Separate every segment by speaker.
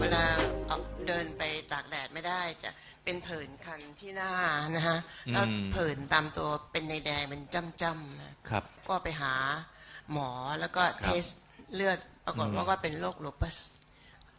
Speaker 1: เวลาออกเดินไปตากแดดไม่ได้จะเป็นผื่นคันที่หน้านะฮะแล้ว
Speaker 2: อืม
Speaker 1: ผื่นตามตัวเป็นในแดงๆเป็นจ้ำๆนะ ครับ ก็ไปหาหมอแล้วก็
Speaker 2: ครับ
Speaker 1: เทสเลือดปรากฏว่าก็เป็นโรคลูปัส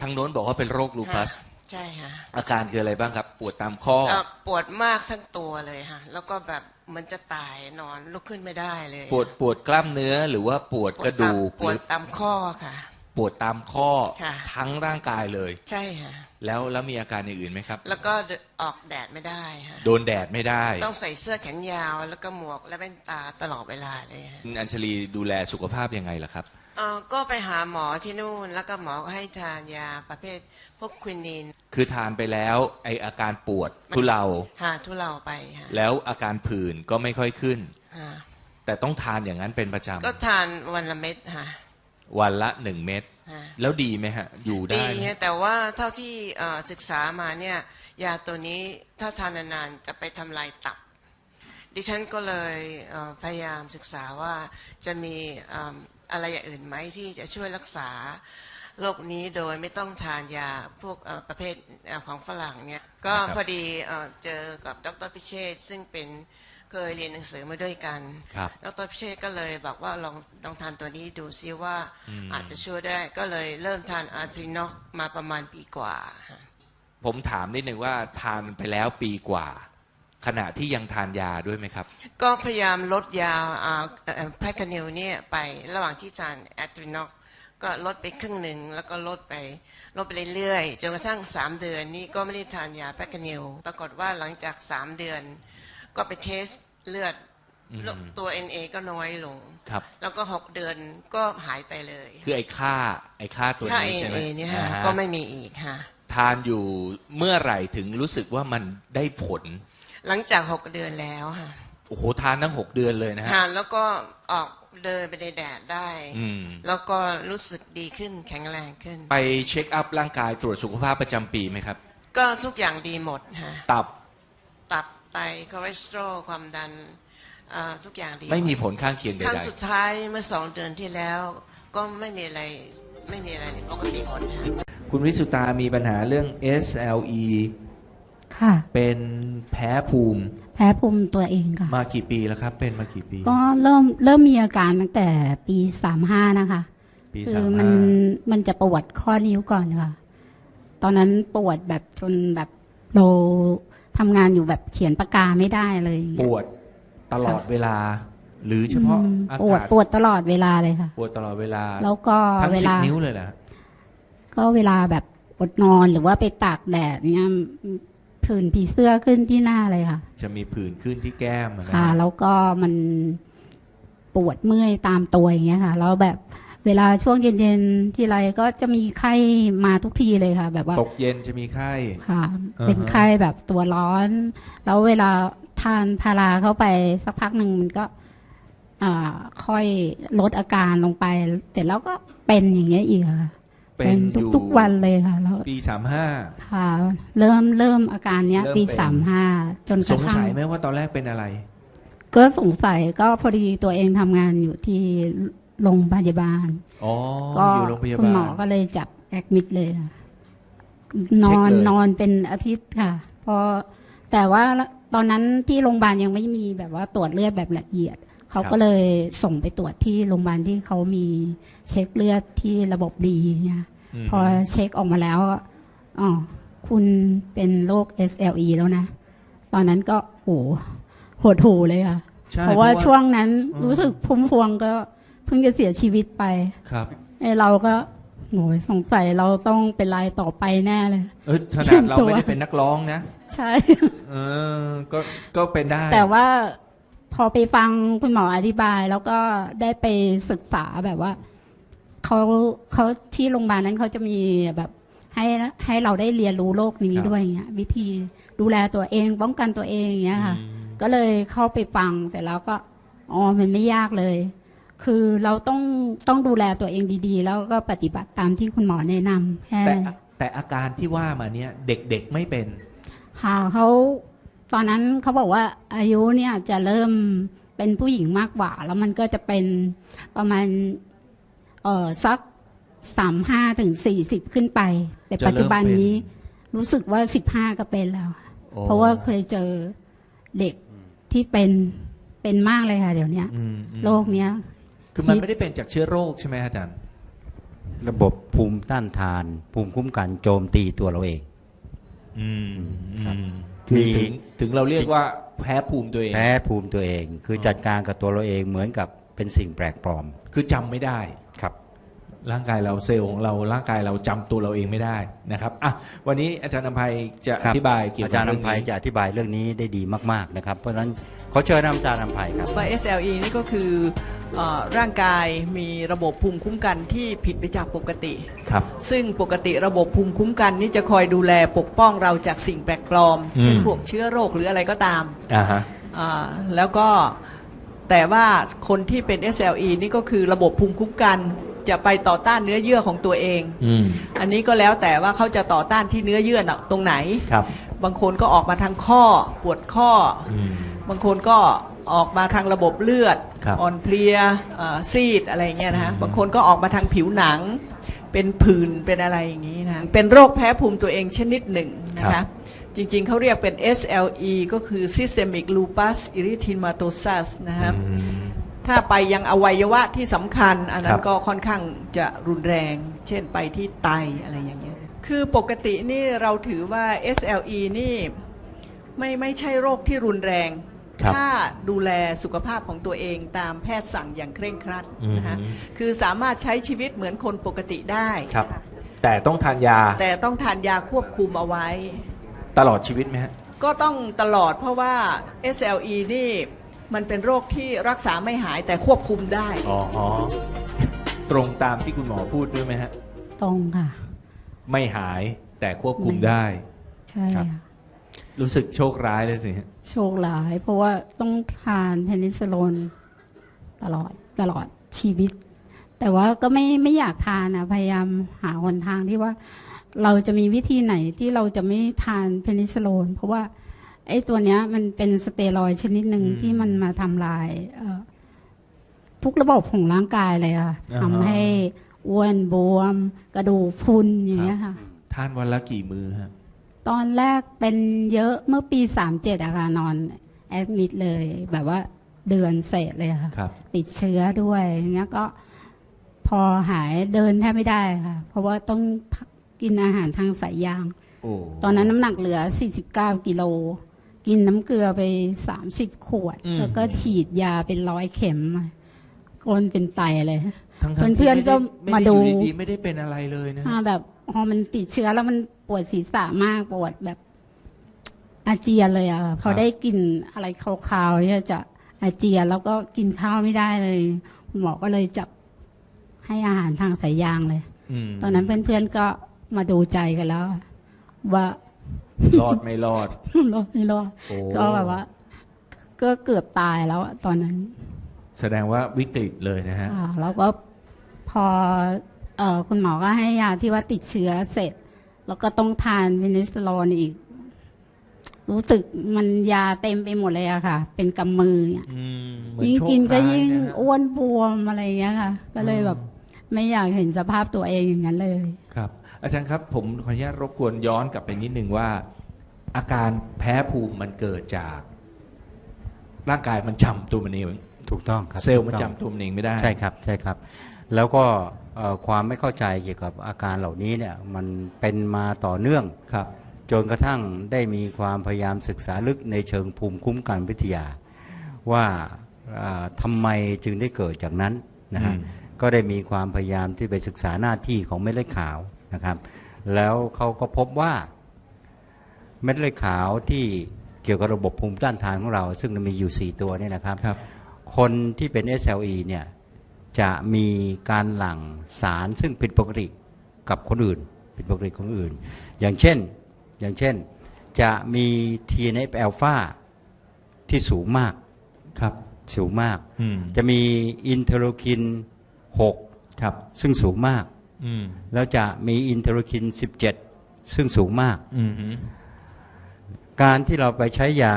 Speaker 2: ทางโน้นบอกว่าเป็นโรคลูปัส
Speaker 1: ฮะใช่ฮะ
Speaker 2: อาการคืออะไรบ้างครับ ปวดตามข้อ
Speaker 1: เอ่อปวดมากทั้งตัวเลยฮะแล้วก็แบบเหมันจะตายนอนลุกขึ้นไม่ได้เลย
Speaker 2: ปวดปวดกล้ามเนื้อหรือว่าปวด
Speaker 1: ปว
Speaker 2: กระดูก
Speaker 1: ตามปวดตามข้อค่ะ
Speaker 2: ปวดตามข้อ
Speaker 1: ค่ะ
Speaker 2: ทั้งร่างกายเลย
Speaker 1: ใช่ฮะ
Speaker 2: แล้วแล้วมีอาการอย่างอื่นไหมครับ
Speaker 1: แล้วก็เดินออกแดดไม่ได้ฮะ
Speaker 2: โดนแดดไม่ได้
Speaker 1: ต้องใส่เสื้อแขนยาวแล้วก็หมวกและแว่นตาตลอดเวลาเลยฮะ
Speaker 2: คุณอัญชลีดูแลสุขภาพยังไงล่ะครับ
Speaker 1: เอ่อก็ไปหาหมอที่นู่น แล้วก็หมอก็ให้ทานยาประเภทพวกควินิน
Speaker 2: คือทานไปแล้วไออาการปวดทุเลา
Speaker 1: หาทุเลาไปฮะ
Speaker 2: แล้วอาการผื่นก็ไม่ค่อยขึ้น
Speaker 1: ฮะ
Speaker 2: แต่ต้องทานอย่างนั้นเป็นประจ
Speaker 1: ก็ทานวันละเม็ดฮะำ
Speaker 2: วันละหนึ่งเม็ด
Speaker 1: ฮะ
Speaker 2: แล้วดีไหมฮะ อยู่ได้
Speaker 1: ดี
Speaker 2: ไหม
Speaker 1: ฮะแต่ว่าเท่าที่เอ่อศึกษามาเนี่ยยาตัวนี้ถ้าทานนานๆจะไปทำลายตับ ดิฉันก็เลยเอ่อพยายามศึกษาว่าจะมีเอิ่มอะไรอย่างอื่นไหมที่จะช่วยรักษาโรคนี้โดยไม่ต้องทานยาพวกเอ่อประเภทเอ่อของฝรั่งเนี่ยก็พอดีเอ่อเจอกับดรพิเชษฐ์ซึ่งเป็น เคยเรียนหนังสือมาด้วยกัน
Speaker 2: ครับ
Speaker 1: ดรพิเชษฐ์ก็เลยบอกว่าลองลองทานตัวนี้ดูซิว่า
Speaker 2: อืม
Speaker 1: อาจจะช่วยได้ก็เลยเริ่มทานอาร์ทรินอกมาประมาณปีกว่าฮะ
Speaker 2: ผมถามนิดนึงว่าทานไปแล้วปีกว่า ขณะที่ยังทานยาด้วยไหมครับ
Speaker 1: ก็พยายามลดยาแพรคานิลเนี่ยไประหว่างที่ทานแอตรินอกก็ลดไปครึ่งหนึ่งแล้วก็ลดไปลดไปเรื่อยๆจนกระทั่ง 3 เดือนนี้ก็ไม่ได้ทานยาแพรคานิลปรากฏว่าหลังจาก 3 เดือน ก็ไปเทสเลือด
Speaker 2: อืม
Speaker 1: ตัว NA ก็น้อยลง
Speaker 2: ครับ
Speaker 1: แล้วก็6เดือนก็หายไปเลย
Speaker 2: คือไอ้ค่าไอ้ค่าตัว
Speaker 1: ค่า
Speaker 2: นี้ใช่ไหม
Speaker 1: NA เนี่ยฮะ
Speaker 2: อ่าฮะ
Speaker 1: ก็ไม่มีอีกฮะ
Speaker 2: ทานอยู่เมื่อไหร่ถึงรู้สึกว่ามันได้ผล
Speaker 1: หลังจาก6เดือนแล้วฮะ
Speaker 2: โอ้โห ทานทั้งหกเดือนเลยนะฮะ
Speaker 1: ทานแล้วก็ออกเดินไปในแดดได้
Speaker 2: อืม
Speaker 1: แล้วก็รู้สึกดีขึ้นแข็งแรงขึ้น
Speaker 2: ไปเช็คอัพร่างกายตรวจสุขภาพประจำปีไหมครับ
Speaker 1: ก็ทุกอย่างดีหมดฮะ
Speaker 2: ตับ
Speaker 1: ตับไตคอเลสเตอรอลความดันเอ่อทุกอย่างดี
Speaker 2: ไม่มี
Speaker 1: หด
Speaker 2: ผลข้างเคียงใด
Speaker 1: ครั้งสุดท้ายเมื่อสองเดือนที่แล้ว ก็ไม่มีอะไรไม่มีอะไรปกติหมดฮะ
Speaker 2: ๆคุณวิสุตามีปัญหาเรื่อง SLE
Speaker 3: ค่ะ
Speaker 2: เป็นแพ้ภูมิ
Speaker 3: แพ้ภูมิตัวเองค่ะ
Speaker 2: มากี่ปีแล้วครับ เป็นมากี่ปี
Speaker 3: ก็เริ่มเริ่มมีอาการตั้งแต่ปีสามห้านะคะ
Speaker 2: ปี
Speaker 3: คื
Speaker 2: สาม
Speaker 3: มัน
Speaker 2: ห้า
Speaker 3: มันจะปวดข้อนิ้วก่อนค่ะ ตอนนั้นปวดแบบจนแบบเรา ทำงานอยู่แบบเขียนปากกาไม่ได้เลยอย่าง
Speaker 2: ป
Speaker 3: เงี้ยว
Speaker 2: ดตลอดเวลา หรือเฉพาะ
Speaker 3: อืม
Speaker 2: อา
Speaker 3: ปวด
Speaker 2: กาศ
Speaker 3: ปวดตลอดเวลาเลยค่ะ
Speaker 2: ปวดตลอดเวลา
Speaker 3: แล้วก็
Speaker 2: ทั้ง
Speaker 3: เว
Speaker 2: สิบ
Speaker 3: ลา
Speaker 2: นิ้วเลยเหรอ
Speaker 3: ก็เวลาแบบอดนอนหรือว่าไปตากแดดเนี่ยผื่นผีเสื้อขึ้นที่หน้าเลยค่ะ
Speaker 2: จะมีผื่นขึ้นที่แก้มอะนะ
Speaker 3: ค่ะ
Speaker 2: ฮะ
Speaker 3: แล้วก็มันปวดเมื่อยตามตัวอย่างเงี้ยค่ะ แล้วแบบ เวลาช่วงเย็นๆที่ไรก็จะมีไข้มาทุกทีเลยค่ะ แบบว่า
Speaker 2: ตกเย็นจะมีไข้
Speaker 3: ค่ะ
Speaker 2: อ่าฮะ
Speaker 3: เป็นไข้แบบตัวร้อน แล้วเวลาทานพาราเข้าไปสักพักหนึ่งมันก็อ่าค่อยลดอาการลงไป แต่แล้วก็เป็นอย่างเงี้ยอีกค่ะ
Speaker 2: เป็นอยู่
Speaker 3: ทุกๆวันเลยค่ะแล้ว
Speaker 2: ปีสามห้า
Speaker 3: ค่ะ เริ่มเริ่มอาการเนี้ย
Speaker 2: เริ่ม
Speaker 3: ปี
Speaker 2: เป็น
Speaker 3: สามห้าจนก
Speaker 2: ส
Speaker 3: ระ
Speaker 2: ง
Speaker 3: ทั่
Speaker 2: สั
Speaker 3: ง
Speaker 2: ยไหมว่าตอนแรกเป็นอะไร
Speaker 3: ก็สงสัยก็พอดีตัวเองทำงานอยู่ที่ โรงพยาบาล
Speaker 2: อ๋อ
Speaker 3: ก็
Speaker 2: อยู่โรงพยา
Speaker 3: คุณ
Speaker 2: บา
Speaker 3: หมอ
Speaker 2: ล
Speaker 3: ก็เลยจับแอดมิดเลยค่ะนอน
Speaker 2: เช็คเลย
Speaker 3: นอนเป็นอาทิตย์ค่ะเพอแต่ว่าตอนนั้นที่โรงพยาบาลยังไม่มีแบบว่าตรวจเลือดแบบละเอียด เขาก็เลยส่งไปตรวจที่โรงพยาบาลที่เขามีเช็คเลือดที่ระบบดีเนี่ย
Speaker 2: ม
Speaker 3: พอเช็คออกมาแล้วอ๋อคุณเป็นโรค SLE แล้วนะ ตอนนั้นก็โหโหดหูเลยค่ะ
Speaker 2: ใช่
Speaker 3: เพราะว่าช่วงนั้น
Speaker 2: อืม
Speaker 3: รู้สึกพุ่มพวงก็ เพิ่งจะเสียชีวิตไป
Speaker 2: ครับ
Speaker 3: ไอ้เราก็โหยสงสัยเราต้องเป็นรายต่อไปแน่เลย
Speaker 2: เออข
Speaker 3: เตรี
Speaker 2: นาด
Speaker 3: ยม
Speaker 2: เรา
Speaker 3: ตัว
Speaker 2: ไม่ได้เป็นนักร้องนะ
Speaker 3: ใช่
Speaker 2: เออ ก็ก็เป็นได้
Speaker 3: แต่ว่าพอไปฟังคุณหมออธิบาย แล้วก็ได้ไปศึกษาแบบว่าเขาเขาที่โรงพยาบาลนั้นเขาจะมีแบบให้ให้เราได้เรียนรู้โรคนี้
Speaker 2: ครับ
Speaker 3: ด้วยอย่างเงี้ย วิธีดูแลตัวเองป้องกันตัวเองอย่างเงี้ยค่ะ
Speaker 2: อืม
Speaker 3: ก็เลยเข้าไปฟังแต่แล้วก็อ๋อมันไม่ยากเลย คือเราต้องต้องดูแลตัวเองดีๆ แล้วก็ปฏิบัติตามที่คุณหมอแนะนำแค่
Speaker 2: แต่
Speaker 3: นั้น
Speaker 2: แต่อาการที่ว่ามาเนี้ยเด็กๆไม่เป็น
Speaker 3: ค่ะเขาตอนนั้นเขาบอกว่าอายุเนี่ยจะเริ่มเป็นผู้หญิงมากกว่า แล้วมันก็จะเป็นประมาณเออสักสามห้าถึงสี่สิบขึ้นไป แต่
Speaker 2: จะเริ่ม
Speaker 3: ปัจจุบันนี้
Speaker 2: เป็
Speaker 3: รู้สึกว่าสิบห้าก็เป็นแล้วค่ะ
Speaker 2: โอ้
Speaker 3: เพราะว่าเคยเจอเด็กที่เป็นเป็นมากเลยค่ะ เดี๋ยวเนี้ย
Speaker 2: อืมอืม
Speaker 3: โรคเนี้ย
Speaker 2: คือมันไม่ได้เป็นจากเชื้อโรคใช่ไหมอาจารย์
Speaker 4: ระบบภูมิต้านทาน ภูมิคุ้มกันโจมตีตัวเราเอง
Speaker 2: อืม
Speaker 4: ครับ
Speaker 2: อืมคือ
Speaker 4: มี
Speaker 2: ถึงถึงเราเรียกว่าแพ้ภูมิตัวเอง
Speaker 4: แพ้ภูมิตัวเอง คือจัดการกับตัวเราเองเหมือนกับเป็นสิ่งแปลกปลอม
Speaker 2: คือจำไม่ได้
Speaker 4: ครับ
Speaker 2: ร่างกายเราเซลล์ของเราร่างกายเราจำตัวเราเองไม่ได้นะครับอะวันนี้อาจารย์นภัยจะ
Speaker 4: ค
Speaker 2: อบธิบายเกี่ยว
Speaker 4: อา
Speaker 2: กับ
Speaker 4: จารย์
Speaker 2: เรื่อง
Speaker 4: นำภัย
Speaker 2: นี้
Speaker 4: จะอธิบายเรื่องนี้ได้ดีมากๆนะครับ เพราะฉะนั้นขอเชิญอาจารย์นำภัยครับ
Speaker 5: ว่า SLE นี่ก็คือ เออร่างกายมีระบบภูมิคุ้มกันที่ผิดไปจากปกติ
Speaker 2: ครับ
Speaker 5: ซึ่งปกติระบบภูมิคุ้มกันนี่จะคอยดูแลปกป้องเราจากสิ่งแปลกปลอม
Speaker 2: อืม
Speaker 5: เช่นพวกเชื้อโรคหรืออะไรก็ตาม
Speaker 2: อ่าฮะ
Speaker 5: อ่าแล้วก็แต่ว่าคนที่เป็น SLE นี่ก็คือระบบภูมิคุ้มกันจะไปต่อต้านเนื้อเยื่อของตัวเอง
Speaker 2: อืม
Speaker 5: อันนี้ก็แล้วแต่ว่าเขาจะต่อต้านที่เนื้อเยื่อน่ะตรงไหน
Speaker 2: ครับ
Speaker 5: บางคนก็ออกมาทางข้อปวดข้อ
Speaker 2: อืม
Speaker 5: บางคนก็ออกมาทางระบบเลือด
Speaker 2: ครับ
Speaker 5: อ่อนเพลียเอ่อซีดอะไรเงี้ยนะฮะ
Speaker 2: อืม
Speaker 5: บางคนก็ออกมาทางผิวหนัง เป็นผื่นเป็นอะไรอย่างนี้นะเป็นโรคแพ้ภูมิตัวเองชนิดหนึ่งนะคะจริงๆเขาเรียกเป็น SLE ก็คือ Systemic Lupus Erythematosus นะฮะ
Speaker 2: อืม
Speaker 5: ถ้าไปยังอวัยวะที่สำคัญ อันนั้
Speaker 2: ครั
Speaker 5: น
Speaker 2: บ
Speaker 5: ก็ค่อนข้างจะรุนแรง เช่นไปที่ไตอะไรอย่างเงี้ย คือปกตินี่เราถือว่า SLE นี่ไม่ไม่ใช่โรคที่รุนแรง
Speaker 2: ครับ
Speaker 5: ถ้าดูแลสุขภาพของตัวเองตามแพทย์สั่งอย่างเคร่งครัด
Speaker 2: อืม
Speaker 5: นะฮะคือสามารถใช้ชีวิตเหมือนคนปกติได้
Speaker 2: ครับ แต่ต้องทานยา
Speaker 5: แต่ต้องทานยาควบคุมเอาไว้
Speaker 2: ตลอดชีวิตไหมฮะ
Speaker 5: ก็ต้องตลอดเพราะว่า SLE นี่มันเป็นโรคที่รักษาไม่หายแต่ควบคุมได้
Speaker 2: อ๋อตรงตามที่คุณหมอพูดด้วยไหมฮะ
Speaker 3: ตรงค่ะ
Speaker 2: ไม่หายแต่ควบคุม
Speaker 3: ไม่
Speaker 2: ได้
Speaker 3: ใช่
Speaker 2: ครับ
Speaker 3: ค่ะ
Speaker 2: รู้สึกโชคร้ายเลยสิฮะ
Speaker 3: โชคร้าย เพราะว่าต้องทานเพนิซิลลินตลอดตลอดชีวิต แต่ว่าก็ไม่ไม่อยากทานนะพยายามหาหนทางที่ว่าเราจะมีวิธีไหนที่เราจะไม่ทานเพนิซิลลินเพราะว่าไอ้ตัวเนี้ยมันเป็นสเตียรอยด์ชนิดหนึ่ง
Speaker 2: อืม
Speaker 3: ที่มันมาทำลายเอ่อทุกระบบของร่างกายเลยค่ะ
Speaker 2: อ่าฮะ
Speaker 3: ทำให้อ้วนบวม กระดูกพรุนอย่างเงี้ยค่ะ
Speaker 2: ทานวันละกี่มือฮะ
Speaker 3: ตอนแรกเป็นเยอะเมื่อปีสามเจ็ดอะค่ะนอนแอดมิดเลย แบบว่าเดือนเศษเลยค่ะ
Speaker 2: ครับ
Speaker 3: ติดเชื้อด้วยอย่างเงี้ยก็พอหายเดินแทบไม่ได้ค่ะ เพราะว่าต้องกินอาหารทางสายยาง
Speaker 2: โอ้
Speaker 3: ตอนนั้นน้ำหนักเหลือ 49 กิโล กินน้ำเกลือไป 30 ขวดแล้วก็ฉีดยาเป็นร้อยเข็มก้นเป็นไตเลย
Speaker 2: ทั้งๆที่
Speaker 3: เพื่อนๆก็
Speaker 2: ไไมา
Speaker 3: ดู
Speaker 2: อยู่ดีๆไม่ได้เป็นอะไรเลยนะฮะ
Speaker 3: อ่าแบบพอมันติดเชื้อแล้วมัน ปวดศีรษะมากปวดแบบอาเจียนเลยอะค่ะพอได้กลินอะไรคาวๆเนี่ยจะอาเจียนแล้วก็กินข้าวไม่ได้เลยคุณหมอก็เลยจับให้อาหารทางสายยางเลย
Speaker 2: ม
Speaker 3: ตอนนั้นเพื่อนๆก็มาดูใจกันแล้ว ว่า
Speaker 2: รอดไม่รอด
Speaker 3: รอดไม่รอด
Speaker 2: โอ้
Speaker 3: ก็แบบว่า ก็เกือบตายแล้วอะตอนนั้น
Speaker 2: แสดงว่าวิกฤตเลยนะฮะ
Speaker 3: อ่าแล้วก็พอเออคุณหมอก็ให้ยาที่ว่าติดเชื้อเสร็จ แล้วก็ต้องทานวินิสโลนอีก รู้สึกมันยาเต็มไปหมดเลยอะค่ะ เป็นกำมือเนี่ย
Speaker 2: อืมเหมือน
Speaker 3: ยิ่ง
Speaker 2: โชค
Speaker 3: กินก็
Speaker 2: ร้า
Speaker 3: ยิ่ง
Speaker 2: นะฮะ
Speaker 3: อ้วนบวมอะไรอย่างเงี้ยค่ะ ก็เลยแบบไม่อยากเห็นสภาพตัวเองอย่างนั้นเลย
Speaker 2: ครับ อาจารย์ครับ ผมขออนุญาตรบกวนย้อนกลับไปนิดนึงว่า อาการแพ้ภูมิมันเกิดจาก ร่างกายมันจำตัวมันเอง
Speaker 4: ถูกต้องครับ
Speaker 2: เซลล์มัน
Speaker 4: ถูก
Speaker 2: จำ
Speaker 4: ต้อง
Speaker 2: ตัวมันเองไม่ได้
Speaker 4: ใช่ครับ ใช่ครับ แล้วก็เอ่อความไม่เข้าใจเกี่ยวกับอาการเหล่านี้เนี่ยมันเป็นมาต่อเนื่อง
Speaker 2: ครับ
Speaker 4: จนกระทั่งได้มีความพยายามศึกษาลึกในเชิงภูมิคุ้มกันวิทยา ว่าอ่าทำไมจึงได้เกิดจากนั้นนะฮะ
Speaker 2: อืม
Speaker 4: ก็ได้มีความพยายามที่ไปศึกษาหน้าที่ของเม็ดเลือดขาวนะครับ แล้วเขาก็พบว่าเม็ดเลือดขาวที่เกี่ยวกับระบบภูมิต้านทานของเรา ซึ่งมันมีอยู่ 4 ตัวเนี่ยนะครับ
Speaker 2: ครับ
Speaker 4: คนที่เป็น SLE เนี่ย จะมีการหลั่งสารซึ่งผิดปกติกับคนอื่น ผิดปกติของคนอื่น อย่างเช่นอย่างเช่นจะมี TNF อ l p h a ที่สูงมาก
Speaker 2: ครับ
Speaker 4: สูงมาก
Speaker 2: อืม
Speaker 4: จะมีอินเทอร์โลคิน
Speaker 2: ครับ
Speaker 4: 6ซึ่งสูงมาก
Speaker 2: อืม
Speaker 4: แล้วจะมีอินเทอร์โลคิน 17 ซึ่งสูงมาก
Speaker 2: อืมฮึ
Speaker 4: การที่เราไปใช้ยา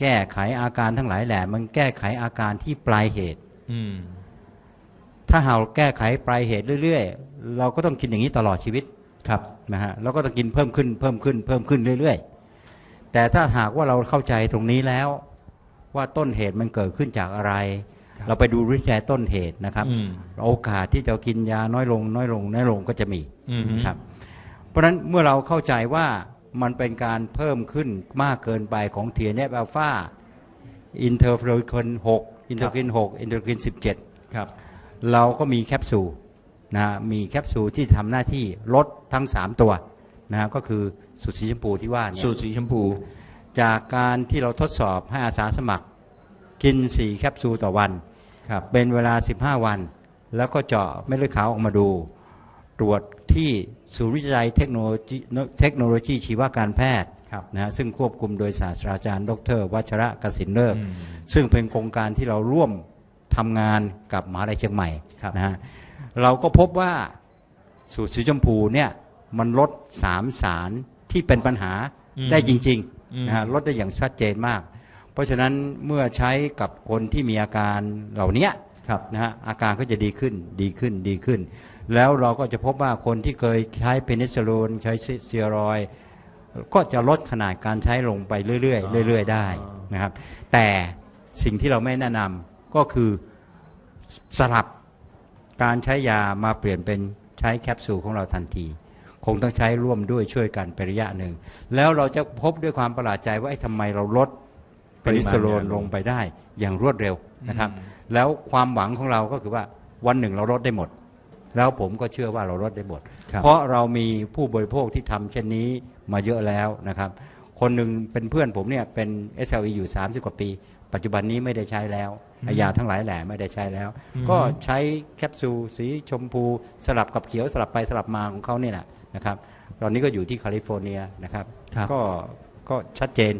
Speaker 4: แก้ไขอาการทั้งหลายแหละ มันแก้ไขอาการที่ปลายเหตุ
Speaker 2: อืม
Speaker 4: ถ้าหากเราแก้ไขปลายเหตุเรื่อยๆ เราก็ต้องกินอย่างนี้ตลอดชีวิต
Speaker 2: ครับ
Speaker 4: นะฮะเราก็ต้องกินเพิ่มขึ้นเพิ่มขึ้นเพิ่มขึ้นเรื่อยๆ แต่ถ้าหากว่าเราเข้าใจตรงนี้แล้ว ว่าต้นเหตุมันเกิดขึ้นจากอะไร
Speaker 2: ครับ
Speaker 4: เราไปดูวิจัยต้นเหตุนะครับ
Speaker 2: อืม
Speaker 4: โอกาสที่จะกินยาน้อยลง น้อยลงน้อยลงก็จะมี
Speaker 2: อืม
Speaker 4: ครับ เพราะฉะนั้นเมื่อเราเข้าใจว่ามันเป็นการเพิ่มขึ้นมากเกินไปของ TNF อัลฟาอินเทอร์ฟลูคิน6อินเทอร์คิน6อินเทอร์คิน17
Speaker 2: ครับ
Speaker 4: เราก็มีแคปซูลนะฮะมีแคปซูลที่ทำหน้าที่ลดทั้ง 3 ตัวนะฮะก็คือสูตรสีชมพูที่ว่าเนี่ย
Speaker 2: สูตรสีชมพู
Speaker 4: จากการที่เราทดสอบให้อาสาสมัคร กิน 4 แคปซูลต่อวัน
Speaker 2: ครับ
Speaker 4: เป็นเวลา 15 วัน แล้วก็เจาะเม็ดเลือดขาวออกมาดู ตรวจที่ศูนย์วิจัยเทคโนโลยีเทคโนโลยีชีวการแพทย์
Speaker 2: ครับ
Speaker 4: นะฮะซึ่งควบคุมโดยศาสตราจารย์ ดร วัชระกสินเลิก
Speaker 2: อืม
Speaker 4: ซึ่งเป็นโครงการที่เราร่วม ทำงานกับมหาลัยเชียงใหม่
Speaker 2: ครับ
Speaker 4: นะฮะเราก็พบว่าสูตรสีชมพูเนี่ยมันลดสามสารที่เป็นปัญหา
Speaker 2: อืม
Speaker 4: ได้จริง
Speaker 2: อืม
Speaker 4: ๆนะฮะลดได้อย่างชัดเจนมาก เพราะฉะนั้นเมื่อใช้กับคนที่มีอาการเหล่าเนี้ย
Speaker 2: ครับ
Speaker 4: นะฮะอาการก็จะดีขึ้นดีขึ้นดีขึ้น แล้วเราก็จะพบว่าคนที่เคยใช้เพนิซิลลินใช้สเซียรอยด์ก็จะลดขนาดการใช้ลงไปเรื่อยๆเรื่อย ๆ ได้นะครับ แต่สิ่งที่เราไม่แนะนำ ก็คือสลับการใช้ยามาเปลี่ยนเป็นใช้แคปซูลของเราทันที คงต้องใช้ร่วมด้วยช่วยกันไประยะหนึ่ง แล้วเราจะพบด้วยความประหลาดใจว่าไอ้ทำไมเราลดเพนิซิลลินลงไปได้อย่างรวดเร็วนะครับ แล้วความหวังของเราก็คือว่าวันหนึ่งเราลดได้หมด แล้วผมก็เชื่อว่าเราลดได้หมด
Speaker 2: ครับ
Speaker 4: เพราะเรามีผู้บริโภคที่ทำเช่นนี้มาเยอะแล้วนะครับ คนหนึ่งเป็นเพื่อนผมเนี่ยเป็น SLE อยู่ 30 กว่าปี ปัจจุบันนี้ไม่ได้ใช้แล้วไอ้ยาทั้งหลายแหล่ไม่ได้ใช้แล้ว
Speaker 2: อืม
Speaker 4: ก็ใช้แคปซูลสีชมพูสลับกับเขียวสลับไปสลับมาของเขาเนี่ยแหละนะครับ ตอนนี้ก็อยู่ที่แคลิฟอร์เนียนะครับ
Speaker 2: ครับ
Speaker 4: ก็ก็ชัดเจน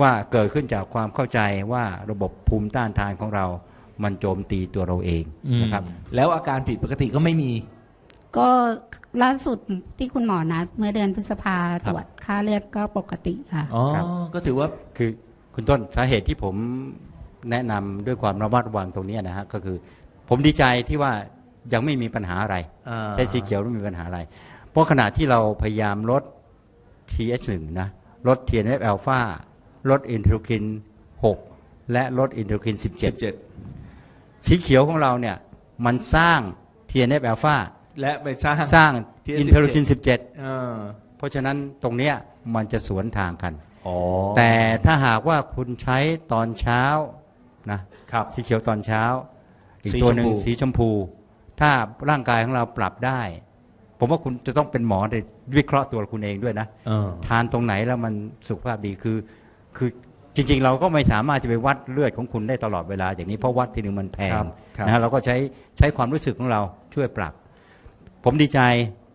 Speaker 4: ว่าเกิดขึ้นจากความเข้าใจว่าระบบภูมิต้านทานของเรา มันโจมตีตัวเราเองนะครับ
Speaker 2: อืมแล้วอาการผิดปกติก็ไม่มี
Speaker 3: ก็ล่าสุดที่คุณหมอนัดเมื่อเดือนพฤษภา
Speaker 2: ครับ
Speaker 3: ตรวจค่าเลือดก็ปกติค่ะ
Speaker 2: อ๋อ
Speaker 4: ครับ
Speaker 2: ก็ถือว่า
Speaker 4: คือ คุณต้นสาเหตุที่ผมแนะนำด้วยความระมัดระวังตรงเนี้ยนะฮะก็คือ ผมดีใจที่ว่ายังไม่มีปัญหาอะไร
Speaker 2: อ่า
Speaker 4: ใช้สีเขียวไม่มีปัญหาอะไร เพราะขณะที่เราพยายามลด TH1 นะ ลด TNF อ l p h a ลดอินเทอร์คิน 6 และลดอินเทอร์คิน
Speaker 2: สิบเจ็ด
Speaker 4: 17สีเขียวของเราเนี่ย มันสร้าง TNF อ l p h a
Speaker 2: และไปสร้าง
Speaker 4: สร้าง
Speaker 2: TH17
Speaker 4: อินเทอร์คิน 17
Speaker 2: เออ
Speaker 4: เพราะฉะนั้นตรงเนี้ยมันจะสวนทางกัน
Speaker 2: อ๋อ
Speaker 4: แต่ถ้าหากว่าคุณใช้ตอนเช้านะครับสีเขียวตอนเช้า อีก
Speaker 2: สี
Speaker 4: ตัวหนึ่ง
Speaker 2: ชมพู
Speaker 4: สีชมพู ถ้าร่างกายของเราปรับได้ ผมว่าคุณจะต้องเป็นหมอในวิเคราะห์ตัวคุณเองด้วยนะ
Speaker 2: เออ
Speaker 4: ทานตรงไหนแล้วมันสุขภาพดีคือ คือจริง ๆ เราก็ไม่สามารถจะไปวัดเลือดของคุณได้ตลอดเวลา อย่างนี้เพราะวัดทีหนึ่งมันแพ
Speaker 2: ครั
Speaker 4: ง
Speaker 2: บครับ
Speaker 4: นะฮะเราก็ใช้ใช้ความรู้สึกของเราช่วยปรับ ผมดีใจ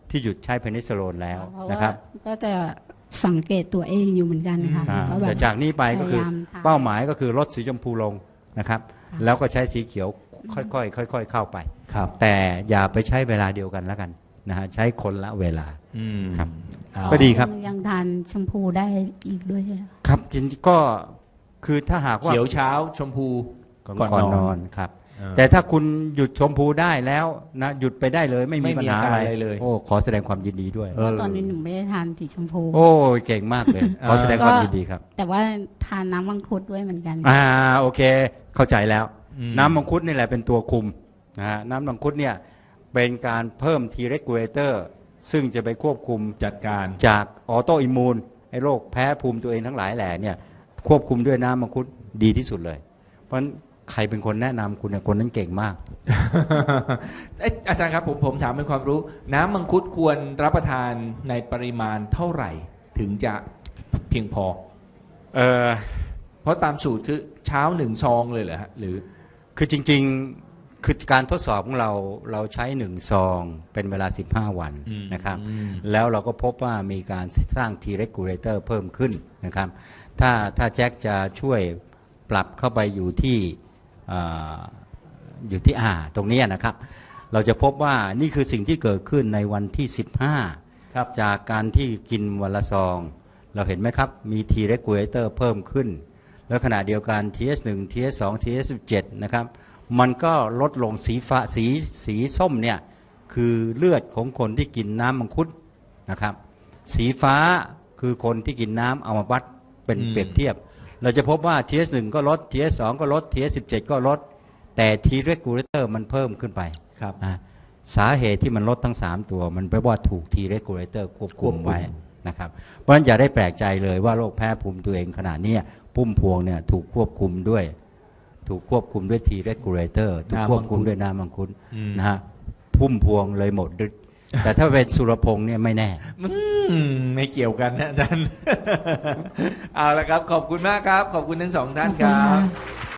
Speaker 4: ที่หยุดใช้เพนิซิลลินแล้ว
Speaker 3: เพราะ
Speaker 4: นะ
Speaker 3: ว่า
Speaker 4: ครับ
Speaker 3: ก็จะ สังเกตตัวเองอยู่เหมือนกันนะคะ
Speaker 4: อ่า
Speaker 3: ก็แบบ
Speaker 4: แต่จากนี้ไปก็คือ
Speaker 3: พยายามทำ
Speaker 4: เป้าหมายก็คือลดสีชมพูลงนะครับ
Speaker 3: ค่ะ
Speaker 4: แล้วก็ใช้สีเขียวค่อยๆค่อย ๆ เข้าไป
Speaker 2: ครับ
Speaker 4: แต่อย่าไปใช้เวลาเดียวกันแล้วกันนะฮะใช้คนละเวลา
Speaker 2: อืม
Speaker 4: ครับ
Speaker 2: เอา
Speaker 4: ก็ดีครับ
Speaker 3: ยังทานชมพูได้อีกด้วยใช่ไหม
Speaker 4: ครับจริงๆก็คือถ้าหากว่า
Speaker 2: เขียวเช้าชมพู
Speaker 4: ก่อน
Speaker 2: ก่อน
Speaker 4: ก่อน
Speaker 2: นอน
Speaker 4: นอนครับ
Speaker 2: เออ
Speaker 4: แต่ถ้าคุณหยุดชมพูได้แล้วนะหยุดไปได้เลยไม่มี
Speaker 2: ไม่
Speaker 4: ปัญ
Speaker 2: มี
Speaker 4: หา
Speaker 2: อาการ
Speaker 4: อะไร
Speaker 2: อะไรเลย
Speaker 4: โอ้ขอแสดงความยินดีด้วย
Speaker 2: เออ
Speaker 3: ตอนนี้หนูไม่ได้ทานสีชมพู
Speaker 4: โอ้ยเก่งมากเลยขอแสดงความยินดีครับ
Speaker 3: แต่ว่าทานน้ำมังคุดด้วยเหมือนกัน
Speaker 4: อ่าโอเค เข้าใจแล้ว
Speaker 2: อืม
Speaker 4: น้ำมังคุดนี่แหละเป็นตัวคุมนะฮะน้ำมังคุดเนี่ยเป็นการเพิ่ม T regulator ซึ่งจะไปควบคุม
Speaker 2: จัดการ
Speaker 4: จากออโตอิมูนไอ้โรคแพ้ภูมิตัวเองทั้งหลายแหล่เนี่ยควบคุมด้วยน้ำมังคุดดีที่สุดเลย เพราะฉะนั้น ใครเป็นคนแนะนำคุณเนี่ยคนนั้นเก่งมาก
Speaker 2: เอ้ยอาจารย์ครับผมผมถามเป็นความรู้ น้ำมังคุดควรรับประทานในปริมาณเท่าไหร่ ถึงจะเพียงพอ
Speaker 4: เออ
Speaker 2: เพราะตามสูตรคือเช้าหนึ่งซองเลยเหรอฮะหรือ
Speaker 4: คือจริง ๆ คือการทดสอบของเราเราใช้หนึ่งซอง เป็นเวลา 15 วัน
Speaker 2: อืม
Speaker 4: นะครับ
Speaker 2: อืม
Speaker 4: แล้วเราก็พบว่ามีการสร้าง T regulator เพิ่มขึ้นนะครับ ถ้าถ้าแจ็คจะช่วยปรับเข้าไปอยู่ที่ อ่าอยู่ที่อ่าตรงเนี้ยนะครับ เราจะพบว่านี่คือสิ่งที่เกิดขึ้นในวันที่ 15
Speaker 2: ครับ
Speaker 4: จากการที่กินวันละซอง เราเห็นไหมครับ มี T regulator เพิ่มขึ้น แล้วขณะเดียวกัน TS1 TS2 TS17 นะครับมันก็ลดลงสีฟ้าสีสีส้มเนี่ยคือเลือดของคนที่กินน้ำมังคุดนะครับ สีฟ้าคือคนที่กินน้ำเอามาวัดเป็น
Speaker 2: อืม
Speaker 4: เปรียบเทียบ เราจะพบว่า TS1 ก็ลด TS2 ก็ลด TS17 ก็ลด แต่ T regulator มันเพิ่มขึ้นไป
Speaker 2: ครับ
Speaker 4: นะสาเหตุที่มันลดทั้ง 3 ตัว มันแปลว่าถูก T regulator ควบคุมไว้นะครับเพราะฉะนั้นอย่าได้แปลกใจเลยว่าโรคแพ้ภูมิตัวเองขนาดนี้ยพุ่มพวงเนี่ยถูกควบคุมด้วย ถูกควบคุมด้วย T regulator ถูกควบคุมด้วยน้ำมังคุด
Speaker 2: อืม
Speaker 4: นะฮะพุ่มพวงเลยหมดฤทธิ์ แต่ถ้าเป็นสุรพงษ์เนี่ยไม่แน่
Speaker 2: อืมไม่เกี่ยวกันนะอาจารย์ เอาละครับ ขอบคุณมากครับ ขอบคุณทั้งสองท่านค
Speaker 3: ขอบ
Speaker 2: รั
Speaker 3: คุณ
Speaker 2: บ
Speaker 3: ค่ะ